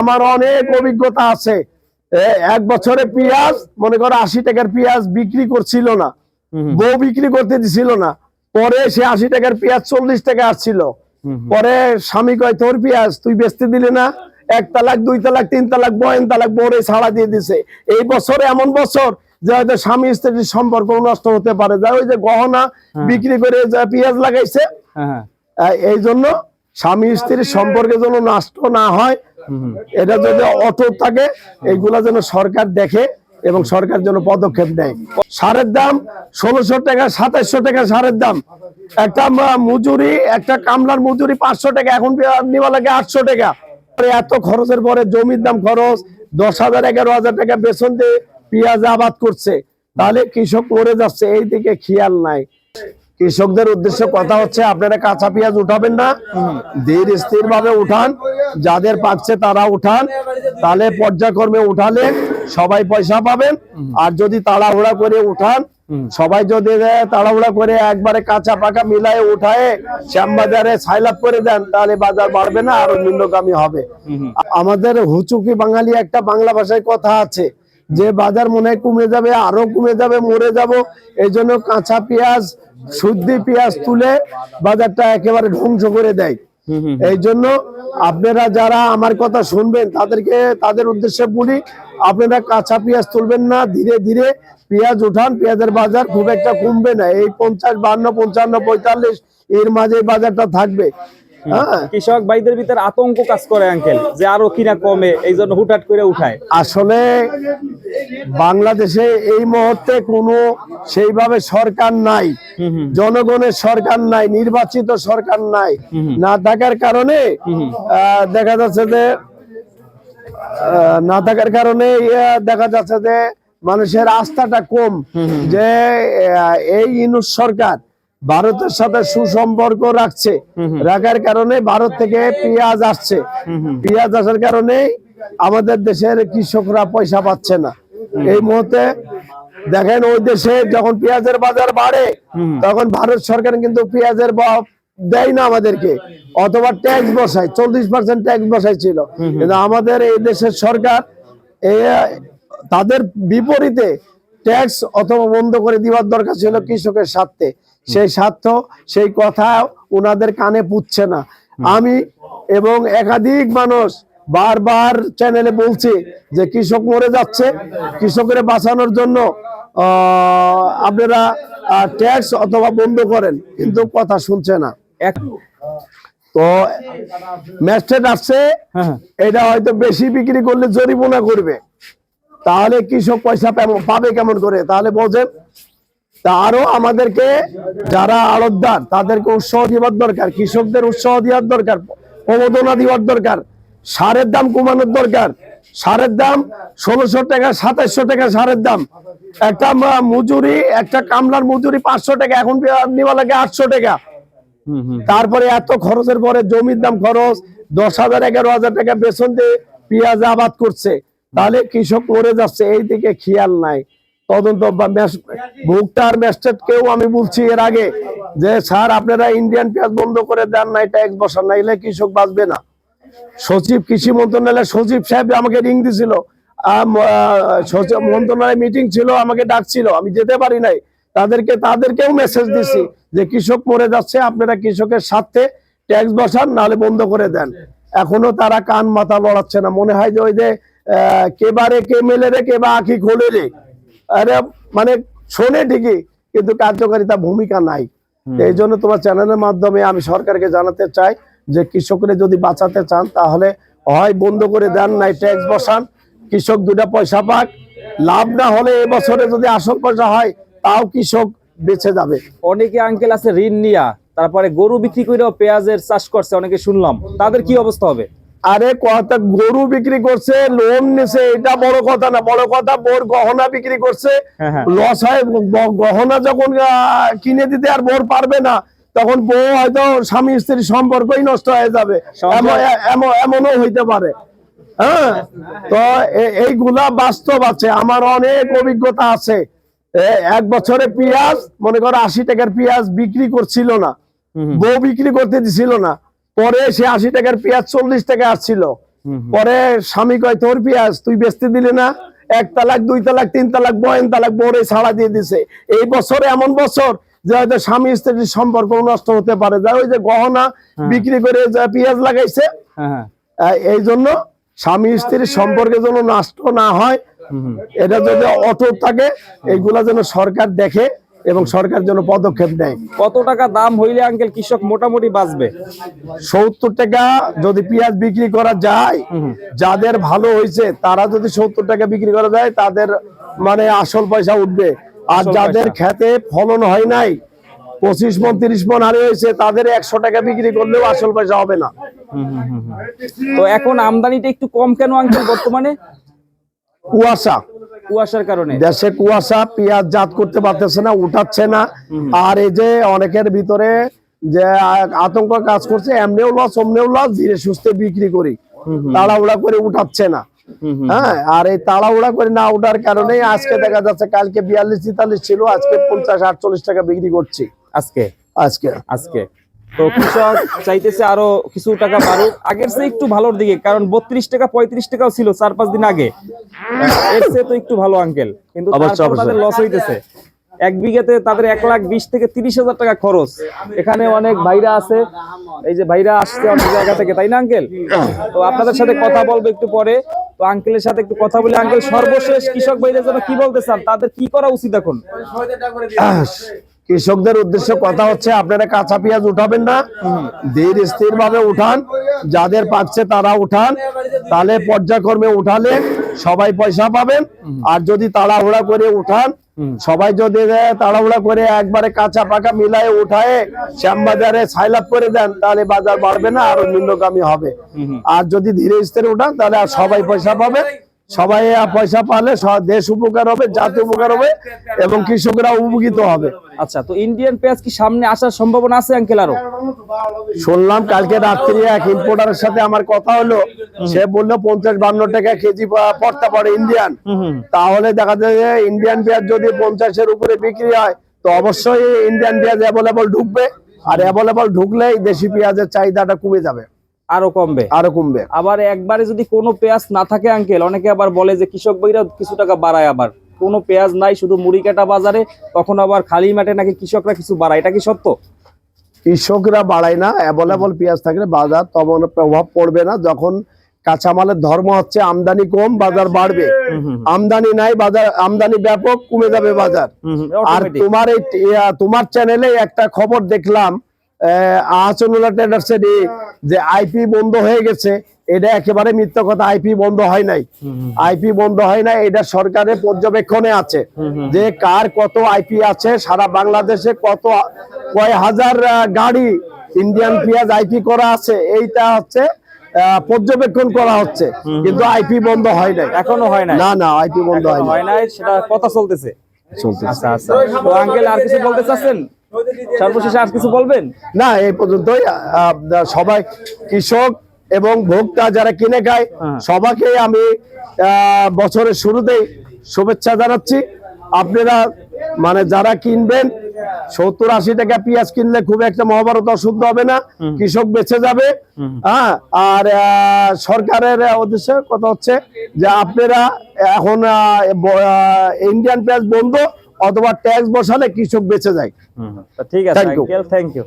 আমার অনেক অভিজ্ঞতা আছে। এক বছরে পেঁয়াজ মনে করো আশি টাকার পেঁয়াজ বিক্রি করছিল না। বউ বিক্রি করতে দিছিল না। পরে সে আশি টাকার পেঁয়াজ চল্লিশ টাকা আসছিল। পরে স্বামী কয় তোর পেঁয়াজ তুই বেচতে দিলি না? এক তালাক দুই তালাক তিন তালাক বয়ন তালাক বরে ছাড়া দিয়ে দিছে। এই বছর এমন বছর যে হয়তো স্বামী স্ত্রীর সম্পর্ক নষ্ট হতে পারে। যা ওই যে গহনা বিক্রি করে যা পেঁয়াজ লাগাইছে হ্যাঁ এই জন্য স্বামী স্ত্রীর সম্পর্কে যেন নষ্ট না হয়। এটা যদি অটুট থাকে এইগুলা যেন সরকার দেখে এবং সরকার যেন পদক্ষেপ নেয়। সারের দাম ষোলোশো টাকা সাতাইশশো টাকা সারের দাম। একটা মজুরি, একটা কামলার মজুরি পাঁচশো টাকা, এখন নেওয়া লাগে আটশো টাকা। এত খরচের পরে জমির দাম খরচ, দশ হাজার, এগারো হাজার টাকা বেতন দিয়ে পেঁয়াজ আবাদ করছে। তাহলে কৃষক মরে যাচ্ছে এই দিকে খেয়াল নাই। কৃষকদের উদ্দেশ্যে কথা হচ্ছে আপনারা কাঁচা পেঁয়াজ উঠাবেন না। ধীর স্থির ভাবে উঠান যাদের পাচ্ছে তারা উঠান। তাহলে পর্যায়ক্রমে উঠালে সবাই পয়সা পাবেন। আর যদি তাড়াহুড়া করে উঠান সবাই যদি তাড়াহুড়া করে একবারে কাঁচা পাকা মিলায়ে উঠায় শ্যামবাজারে সাইলাপ করে দেন তাহলে বাজার বাড়বে না আরও নিম্নগামী হবে। আমাদের হুচুকি বাঙালি একটা বাংলা ভাষায় কথা আছে যে বাজার মনে হয় কমে যাবে আরও কমে যাবে মরে যাব এই জন্য কাঁচা পেঁয়াজ শুদ্ধি পেঁয়াজ তুলে বাজারটা একেবারে ধ্বংস করে দেয়। এই জন্য আপনারা যারা আমার কথা শুনবেন তাদেরকে তাদের উদ্দেশ্যে বলি আপনারা কাঁচা পেঁয়াজ তুলবেন না ধীরে ধীরে পেঁয়াজ উঠান পেঁয়াজের বাজার খুব একটা কমবে না। এই পঞ্চাশ বান্ন পঞ্চান্ন পঁয়তাল্লিশ এর মাঝে বাজারটা থাকবে। হ্যাঁ। কৃষক ভাইদের ভিতরে আতঙ্ক কাজ করে আঙ্কেল যে আরও কিনা কমে এই জন্য হুটহাট করে উঠায়। আসলে বাংলাদেশে এই মুহূর্তে কোনো সেইভাবে সরকার নাই জনগণের সরকার নাই নির্বাচিত সরকার নাই না থাকার কারণে দেখা যাচ্ছে যে না থাকার কারণে দেখা যাচ্ছে যে মানুষের আস্থাটা কম যে এই ইনুস সরকার ভারতের সাথে সুসম্পর্ক রাখছে। রাখার কারণে ভারত থেকে পেঁয়াজ আসছে। পেঁয়াজ আসার কারণে আমাদের দেশের কৃষকরা পয়সা পাচ্ছে না। এই মুহূর্তে দেখেন ওই দেশে যখন পেঁয়াজের বাজার বাড়ে তখন ভারত সরকার কিন্তু পেঁয়াজের দেয় না আমাদেরকে। অথবা ট্যাক্স বসায় চল্লিশ পার্সেন্ট ট্যাক্স বসাই ছিল। কিন্তু আমাদের এই দেশের সরকার তাদের বিপরীতে ট্যাক্স অথবা বন্ধ করে দিবার দরকার ছিল কৃষকের স্বার্থে। সেই স্বার্থ সেই কথা ওনাদের কানে পুচ্ছে না। আমি এবং একাধিক মানুষ বারবার চ্যানেলে বলছি যে কৃষক মরে যাচ্ছে কৃষকের বাঁচানোর জন্য আপনারা ট্যাক্স অথবা বন্ধ করেন কিন্তু কথা শুনছে না। এক তো ম্যাজিস্ট্রেট আসছে হ্যাঁ, হ্যাঁ। এটা হয়তো বেশি বিক্রি করলে জরিমানা করবে। তাহলে কৃষক পয়সা পাবে কেমন করে? তাহলে বোঝেন তা আরও আমাদেরকে যারা আড়তদার তাদেরকে উৎসাহ দেওয়ার দরকার কৃষকদের উৎসাহ দেওয়ার দরকার প্রবোধনা দেওয়ার দরকার সারের দাম কমানোর দরকার। সারের দাম ষোলোশো টাকা সাতাইশশো টাকা সারের দাম। একটা মজুরি একটা কামলার মজুরি পাঁচশো টাকা এখন নেওয়া লাগে আটশো টাকা। তারপরে এত খরচের পরে জমির দাম খরচ দশ হাজার এগারো হাজার টাকা বেতন দিয়ে পেঁয়াজ আবাদ করছে। তাহলে কৃষক মরে যাচ্ছে এই দিকে খেয়াল নাই। তদন্ত বা ভোক্তার আমি বলছি এর আগে যে, স্যার, আপনারা ইন্ডিয়ান পেঁয়াজ বন্ধ করে দেন নাই ট্যাক্স বসান নাইলে কৃষক বাঁচবে না। সচিব, কৃষি মন্ত্রণালয়ের সচিব সাহেব আমাকে রিং দিছিল। মন্ত্রণালয় মিটিং ছিল, আমাকে ডাকছিল। আমি যেতে পারি নাই। তাদেরকে তাদেরকেও মেসেজ দিছি যে, কৃষক মরে যাচ্ছে, আপনারা কৃষকের স্বার্থে ট্যাক্স বসান, নাহলে বন্ধ করে দেন। এখনও তারা কান মাথা লড়াচ্ছে না। মনে হয় যে ওই যে কেবারে কে মেলে রে, কে বা আখি খোলে রে। মানে শোনে ঠিকই কিন্তু কার্যকারিতা ভূমিকা নাই। এই জন্য তোমার চ্যানেলের মাধ্যমে আমি সরকারকে জানাতে চাই যে কৃষকরা যদি বাঁচাতে চান তাহলে হয় বন্ধ করে দেন নাই ট্যাক্স বসান। কৃষক দুটা পয়সা পাক লাভ না হলে এবছরে যদি আসল পয়সা হয় তাও কৃষক বেঁচে যাবে। অনেকে আঙ্কেল আছে ঋণ নিয়া তারপরে গরু বিক্রি করেও পেঁয়াজের চাষ করছে অনেকে শুনলাম। তাদের কি অবস্থা হবে? আরে কথা গরু বিক্রি করছে লোন নিছে এটা বড় কথা না বড় কথা বোর গহনা বিক্রি করছে। হ্যাঁ, হ্যাঁ। লস হয় গহনা যখন কিনে দিতে আর বোর পারবে না তখন বউ হয়তো স্বামী স্ত্রীর সম্পর্কই নষ্ট হয়ে যাবে। এমনও হইতে পারে। হ্যাঁ? তো এইগুলা বাস্তব আছে আমার অনেক অভিজ্ঞতা আছে। এক বছরে পেঁয়াজ মনে করো আশি টাকার পেঁয়াজ বিক্রি করছিল না। বউ বিক্রি করতে দিছিল না। পরে সে আশি টাকার পেঁয়াজ চল্লিশ টাকা আসছিল। পরে স্বামী কয় তোর পেঁয়াজ তুই বেচতে দিলি না? এক তালাক দুই তালাক তিন তালাক বয়ন তালাক বরে ছাড়া দিয়ে দিছে। এই বছরে এমন বছর যে হয়তো স্বামী স্ত্রীর সম্পর্ক নষ্ট হতে পারে। যা ওই যে গহনা বিক্রি করে যা পেঁয়াজ লাগাইছে। হ্যাঁ হ্যাঁ। এই জন্য স্বামী স্ত্রীর সম্পর্কে যেন নষ্ট না হয়। এটা যদি অটুট থাকে এইগুলা যেন সরকার দেখে। এবং সরকার জন্য পদক্ষেপ নেয়। কত টাকা দাম হইলে আঙ্কেল কৃষক মোটামুটি বাঁচবে? সত্তর টাকা যদি পেঁয়াজ বিক্রি করা যায় যাদের ভালো হয়েছে তারা যদি সত্তর টাকা বিক্রি করা যায় তাদের মানে আসল পয়সা উঠবে। আর যাদের। খেতে ফলন হয় নাই পঁচিশ মন তিরিশ মন হারে হয়েছে তাদের একশো টাকা বিক্রি করলেও আসল পয়সা হবে না। তো এখন আমদানিটা একটু কম কেন আঙ্কেল বর্তমানে? কুয়াশা। কুয়াশার কারণে? দেশে কুয়াশা পেঁয়াজ জাত করতে পারতেছে না উঠাচ্ছে না। আর এই যে অনেকের ভিতরে যে আতঙ্ক কাজ করছে এমনিও লস অমনিও লস ধীরে সুস্থে বিক্রি করি। তাড়াহুড়া করে উঠাচ্ছে না। হ্যাঁ আর এই তাড়াহুড়া করে না উঠার কারণে আজকে দেখা যাচ্ছে কালকে বিয়াল্লিশ তেতাল্লিশ ছিল আজকে পঞ্চাশ আটচল্লিশ টাকা বিক্রি করছি। আজকে? আজকে। আজকে। তো কৃষক চাইতেছে আরও কিছু টাকা বাড়ুক। আগের চেয়ে একটু ভালোর দিকে কারণ বত্রিশ টাকা পঁয়ত্রিশ টাকাও ছিল চার পাঁচ দিন আগে। এর চেয়ে তো একটু ভালো আঙ্কেল কিন্তু তাদের লস হইতেছে। এক বিঘাতে তাদের এক লাখ বিশ থেকে তিরিশ হাজার টাকা খরচ। এখানে অনেক ভাইরা আছে। এই যে ভাইরা আসছে অনেক জায়গা থেকে তাই না আঙ্কেল তো আপনাদের সাথে কথা বলব একটু পরে। তো আঙ্কেলের সাথে একটু কথা বলে। আঙ্কেল সর্বশেষ কৃষক ভাইদের জন্য কি বলতে চান? তাদের কি করা উচিত এখন? কৃষকদের উদ্দেশ্য কথা হচ্ছে, আপনারা কাঁচা পেঁয়াজ উঠাবেন না। ধীর স্থির ভাবে উঠান, যাদের পাচ্ছে তারা উঠান। তাহলে পর্যায়ক্রমে উঠালে সবাই পয়সা পাবেন। আর যদি তাড়াহুড়া করে উঠান, সবাই যদি তাড়াহুড়া করে একবারে কাঁচা পাকা মিলায়ে উঠায় শ্যামবাজারে সাইলাপ করে দেন, তাহলে বাজার বাড়বে না, আরও নিম্নগামী হবে। আর যদি ধীরে স্থিরে উঠান, তাহলে আর সবাই পয়সা পাবে। সবাই পয়সা পালে দেশ উপকার হবে জাতি উপকার হবে এবং কৃষকরা উপকৃত হবে। আচ্ছা তো ইন্ডিয়ান পেঁয়াজ কি সামনে আসার সম্ভাবনা আছে আঙ্কেল আরও? শুনলাম কালকে রাত্রি এক ইম্পোর্টারের সাথে আমার কথা হলো সে বলল পঞ্চাশ বান্ন টাকা কেজি পড়তে পারে ইন্ডিয়ান তাহলে দেখা যায় যে ইন্ডিয়ান পেঁয়াজ যদি পঞ্চাশের উপরে বিক্রি হয় তো অবশ্যই ইন্ডিয়ান পেঁয়াজ অ্যাভেলেবল ঢুকবে। আর অ্যাভেলেবল ঢুকলেই দেশি পেঁয়াজের চাহিদাটা কমে যাবে। আরও কমবে। আরও কমবে। আবার একবারে যদি কোনো পেঁয়াজ না থাকে আঙ্কেল অনেকে আবার বলে যে কৃষক ভাইরা কিছু টাকা বাড়ায় আবার। কোনো পেঁয়াজ নাই শুধু মুড়ি কাটা বাজারে তখন আবার খালি মাঠে নাকি কৃষকরা কিছু বাড়ায়? এটা কি সত্য? কৃষকরা বাড়ায় না অ্যাভেলেবল পেঁয়াজ থাকলে বাজার তেমন প্রভাব পড়বে না। যখন কাঁচামালের ধর্ম হচ্ছে আমদানি কম বাজার বাড়বে। আমদানি নাই বাজার আমদানি ব্যাপক কমে যাবে বাজার। আর তোমার এই তোমার চ্যানেলে একটা খবর দেখলাম আহসানুল্লাহ ট্রেডার্সের যে আইপি বন্ধ হয়ে গেছে এটা একেবারে মিথ্যা কথা আইপি বন্ধ হয় নাই। আইপি বন্ধ হয় নাই এটা সরকারের পর্যবেক্ষণে আছে। যে কার কত আইপি আছে সারা বাংলাদেশে কত কয় হাজার গাড়ি ইন্ডিয়ান পেঁয়াজ আইপি করা আছে এইটা হচ্ছে পর্যবেক্ষণ করা হচ্ছে। কিন্তু আইপি বন্ধ হয় নাই। এখনও হয় না না না আইপি বন্ধ হয় নাই। নাই সেটা কথা চলতেছে। চলতেছে। আচ্ছা আচ্ছা। তো আঙ্কেল আর কিছু বলতে চাচ্ছেন? সর্বশেষে আর কিছু বলবেন? না এই পর্যন্তই। সবাই কৃষক এবং ভোক্তা যারা কিনে খায় হ্যাঁ। সবাইকে আমি বছরের শুরুতেই শুভেচ্ছা জানাচ্ছি। আপনারা মানে যারা কিনবেন সত্তর আশি টাকা পেঁয়াজ কিনলে খুব একটা মহাভারত অশুদ্ধ হবে না। কৃষক বেঁচে যাবে। হ্যাঁ আর সরকারের উদ্দেশ্য কথা হচ্ছে যে আপনারা এখন ইন্ডিয়ান পেঁয়াজ বন্ধ। অথবা ট্যাক্স বসালে কৃষক বেঁচে যায়। তো ঠিক আছে Thank you. Uncle thank you